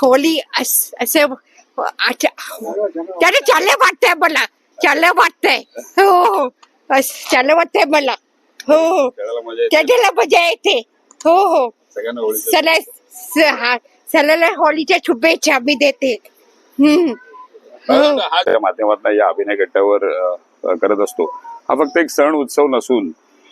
Holy अस- त्याने चालले वाटतंय मला. चालले वाटतंय. हो. चालले वाटतंय मला. हो. खेळायला मजा येते. हो हो. सगळ्यांना होळीच्या सला स- हा. सलाला होलीच्या शुभेच्छा मी देते. हम्म. हा. त्या माध्यमातून या अभिनय गटावर करत असतो. हा फक्त एक सण उत्सव नसून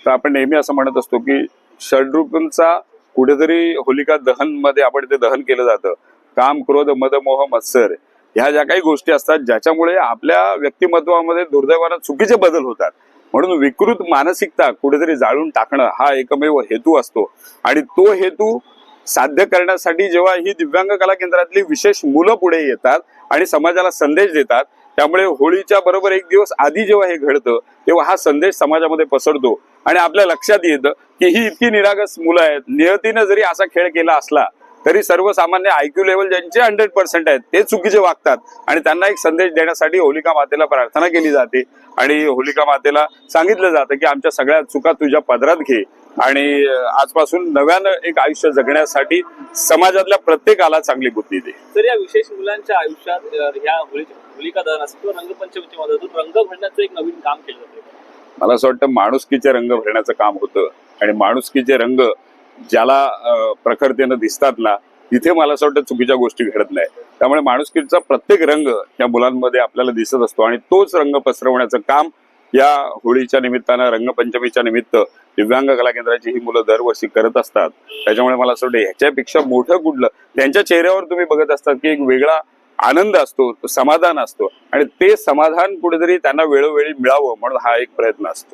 तर आपण नेहमी असं म्हणत असतो की षड्रूपांचा कुठेतरी होलिका दहनमध्ये आपण ते दहन केलं जातं. काम क्रोध मद मोह मत्सर ह्या ज्या काही गोष्टी असतात ज्याच्यामुळे आपल्या व्यक्तिमत्वामध्ये दुर्दैवानं चुकीचे बदल होतात. म्हणून विकृत मानसिकता कुठेतरी जाळून टाकणं हा एकमेव हेतू असतो. आणि तो हेतू साध्य करण्यासाठी जेव्हा ही दिव्यांग कला केंद्रातली विशेष मुलं पुढे येतात आणि समाजाला संदेश देतात. त्यामुळे होळीच्या बरोबर एक दिवस आधी जेव्हा हे घडतं तेव्हा हा संदेश समाजामध्ये पसरतो. आणि आपल्या लक्षात येतं की ही इतकी निरागस मुलं आहेत. नियतीनं जरी असा खेळ केला असला तरी सर्वसामान्य आयक्यू लेवल ज्यांचे हंड्रेड पर्सेंट आहेत ते चुकीचे वागतात. आणि त्यांना एक संदेश देण्यासाठी होलिका मातेला प्रार्थना केली जाते. आणि होलिका मातेला सांगितलं जातं की आमच्या सगळ्या चुका तुझ्या पदरात घे. आणि आजपासून नव्यानं एक आयुष्य जगण्यासाठी समाजातल्या प्रत्येकाला चांगली बुद्धी दे. तर या विशेष मुलांच्या आयुष्यात ह्या होलिका दहन असतो रंगपंचमीच्या मदतून रंग भरण्याचं एक नवीन काम केलं जातं. मला असं वाटतं माणुसकीचे रंग भरण्याचं काम होतं आणि माणुसकीचे रंग ज्याला प्रखरतेनं दिसतात ना तिथे मला असं वाटतं चुकीच्या गोष्टी घडत नाही. त्यामुळे माणुसकीचा प्रत्येक रंग या मुलांमध्ये आपल्याला दिसत असतो आणि तोच रंग पसरवण्याचं काम या होळीच्या निमित्तानं रंगपंचमीच्या निमित्त दिव्यांग कला केंद्राची ही मुलं दरवर्षी करत असतात. त्याच्यामुळे मला असं वाटतं ह्याच्यापेक्षा मोठं कुठलं? त्यांच्या चेहऱ्यावर तुम्ही बघत असतात की एक वेगळा आनंद असतो समाधान असतो. आणि ते समाधान कुठेतरी त्यांना वेळोवेळी मिळावं म्हणून हा एक प्रयत्न असतो.